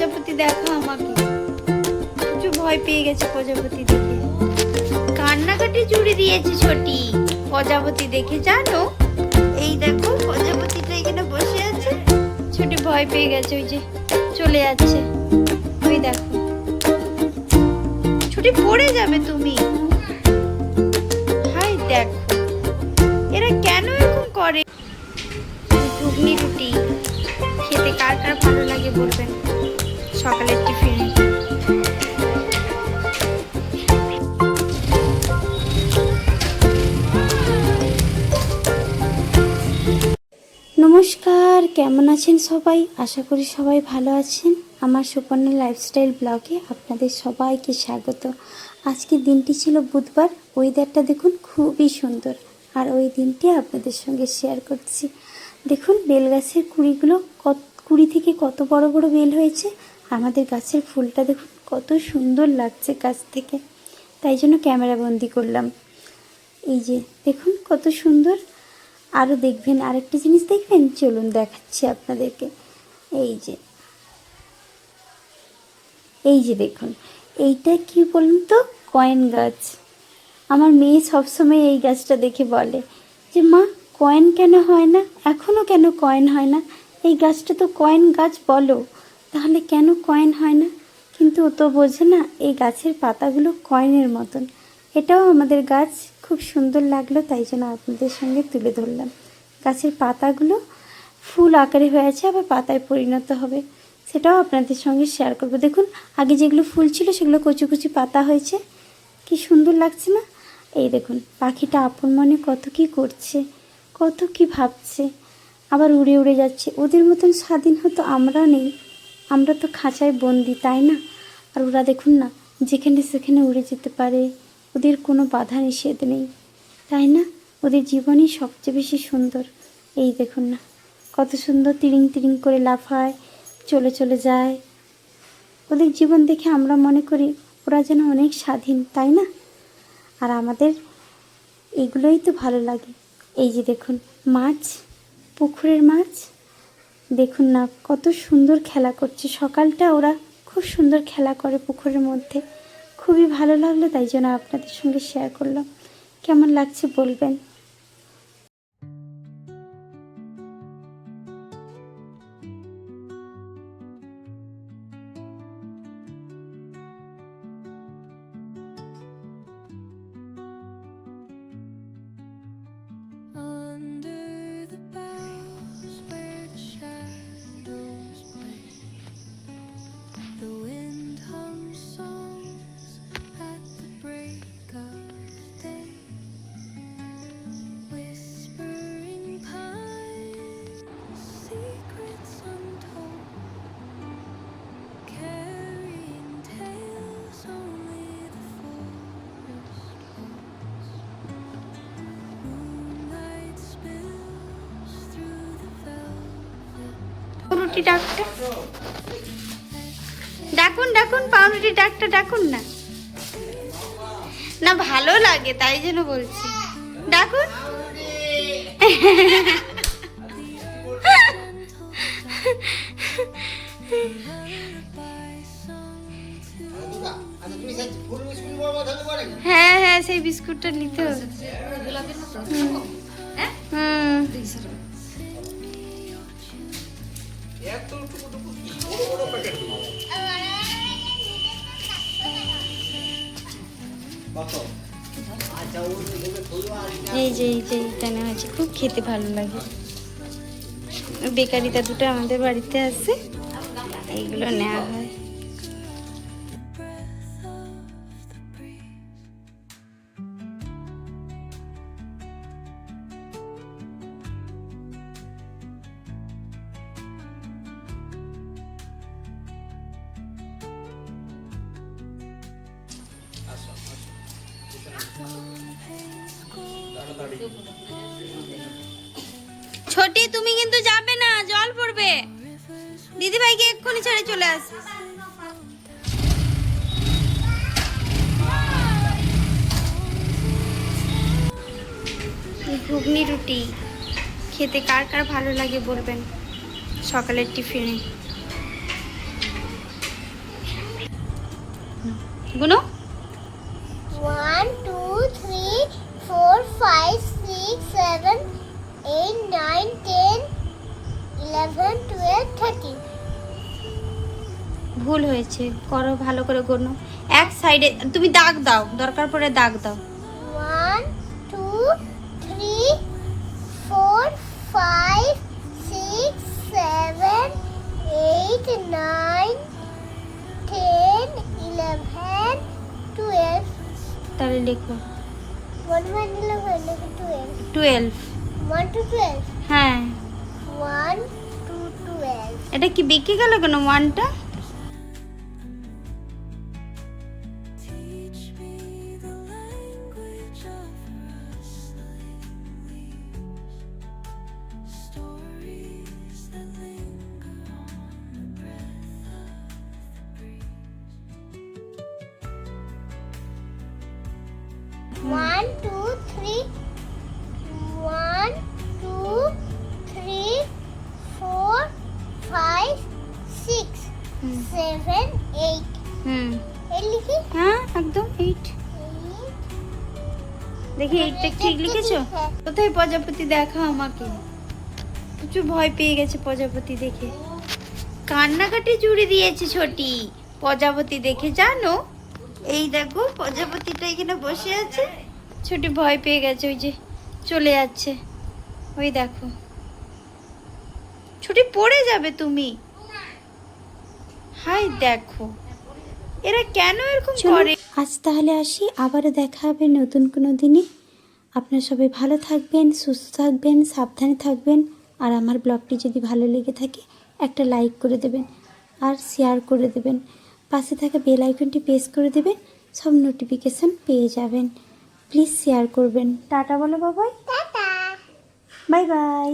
প্রজাপতি দেখো আমাকে। প্রচুর ভয় পেয়ে গেছে প্রজাপতি দেখে। কান্নাকাটি জুড়ে দিয়েছে ছোটি। প্রজাপতি দেখে জানো? এই দেখো, প্রজাপতিটা এখানে বসে আছে। ছোটি ভয় পেয়ে গেছে, ওই যে চলে যাচ্ছে। ওই দেখো। ছুটি পড়ে যাবে তুমি। হাই দেখো। এরা কেন এরকম করে? ঘুগনি রুটি। খেতে কার কার ভালো লাগে বলবেন? সকালের টিফিনে নমস্কার, কেমন আছেন সবাই? আশা করি সবাই ভালো আছেন। আমার সুপর্ণা লাইফস্টাইল ব্লগে আপনাদের সবাইকে স্বাগত। আজকে দিনটি ছিল বুধবার। ওয়েদারটা দেখুন খুবই সুন্দর। আর ওই দিনটি আপনাদের সঙ্গে শেয়ার করছি। দেখুন বেল গাছের কুড়িগুলো কত কুড়ি থেকে কত বড় বড় বেল হয়েছে? আমাদের গাছের ফুলটা দেখুন, কত সুন্দর লাগছে গাছ থেকে। তাই জন্য ক্যামেরা বন্দি করলাম। এই যে দেখুন, কত সুন্দর। আরও দেখবেন, আরেকটা জিনিস দেখবেন? চলুন দেখাচ্ছি আপনাদেরকে। এই যে এই যে দেখুন, এইটা কি বলুন তো? কয়েন গাছ। আমার মেয়ে সবসময় এই গাছটা দেখে বলে যে, মা, কয়েন কেন হয় না? এখনও কেন কয়েন হয় না? এই গাছটা তো কয়েন গাছ বলো। তাহলে কেন কয়েন হয় না? কিন্তু ও তো বোঝে না, এই গাছের পাতাগুলো কয়েনের মতন। এটাও আমাদের গাছ খুব সুন্দর লাগল, তাই জন্য আপনাদের সঙ্গে তুলে ধরলাম। গাছের পাতাগুলো ফুল আকারে হয়েছে আবার পাতায় পরিণত হবে। সেটাও আপনাদের সঙ্গে শেয়ার করব। দেখুন, আগে যেগুলো ফুল ছিল, সেগুলো কচু কচু পাতা হয়েছে। কি সুন্দর লাগছে না? এই দেখুন, পাখিটা আপন মনে কত কি করছে, কত কি ভাবছে। আবার উড়ে উড়ে যাচ্ছে। ওদের মতন স্বাধীন হতো আমরা নেই। আমরা তো খাঁচায় বন্দি, তাই না? আর ওরা দেখুন না, যেখানে সেখানে উড়ে যেতে পারে। ওদের কোনো বাধা নিষেধ নেই, তাই না? ওদের জীবনই সবচেয়ে বেশি সুন্দর। এই দেখুন না, কত সুন্দর তিরিং তিরিং করে লাফায়, চলে চলে যায়। ওদের জীবন দেখে আমরা মনে করি ওরা যেন অনেক স্বাধীন, তাই না? আর আমাদের এগুলোই তো ভালো লাগে। এই যে দেখুন, মাছ, পুকুরের মাছ। দেখুন না, কত সুন্দর খেলা করছে। সকালটা ওরা খুব সুন্দর খেলা করে পুকুরের মধ্যে। খুবই ভালো লাগল, তাই জন্য আপনাদের সঙ্গে শেয়ার করলাম। কেমন লাগছে বলবেন? পাউরুটি ডাকটা ডাকুন ডাকুন, পাউরুটি ডাকটা ডাকুন না। না, ভালো লাগে, তাই জন্য বলছি। ডাকুন। হ্যাঁ হ্যাঁ সেই বিস্কুটটা নিতে হবে। হুম। এই যে এই যে খুব খেতে ভালো লাগে। বেকারিটা দুটো আমাদের বাড়িতে আছে। এইগুলো নেওয়া হয়। ছোটি তুমি কিন্তু যাবে না জল পড়বে। দিদি ভাইকে এক্ষুনি ছেড়ে চলে আস। ঘুগনি রুটি খেতে কার কার ভালো লাগে বলবেন সকালের টিফিনে। গুনো? Five, six, seven, eight, nine, ten, eleven, twelve, thirteen. ভুল হয়েছে করো ভালো করে গোনো এক সাইডে তুমি দাগ দাও দরকার পড়ে দাগ দাও টুয়েলভ. হ্যাঁ. এটা কি বেঁকে গেল কেন ওয়ানটা two, three. One, two, three, four, five, six, হুম। হুম। এই লিখি? হ্যাঁ একদম এইট দেখি এইটটা ঠিক লিখেছো? হ্যাঁ। কোথায় প্রজাপতি? দেখা আমাকে। প্রচুর ভয় পেয়ে গেছে প্রজাপতি দেখে। কান্নাকাটি জুড়ে দিয়েছে ছোটি। প্রজাপতি দেখে জানো? এই দেখো প্রজাপতিটা এখানে বসে আছে। ছোটি ভয় পেয়ে গেছে ওই যে চলে যাচ্ছে। ওই দেখো। ছুটি পড়ে যাবে তুমি। হাই দেখো। এরা কেন এরকম করে? আজ তাহলে আসি আবারও দেখা হবে নতুন কোনো দিনে। আপনারা সবাই ভালো থাকবেন সুস্থ থাকবেন সাবধানে থাকবেন। আর আমার ব্লগটি যদি ভালো লেগে থাকে একটা লাইক করে দেবেন আর শেয়ার করে দেবেন। পাশে থাকা বেল আইকনটি প্রেস করে দেবেন সব নোটিফিকেশান পেয়ে যাবেন। প্লিজ শেয়ার করবেন। টাটা বলো বাবাই। টাটা। Bye bye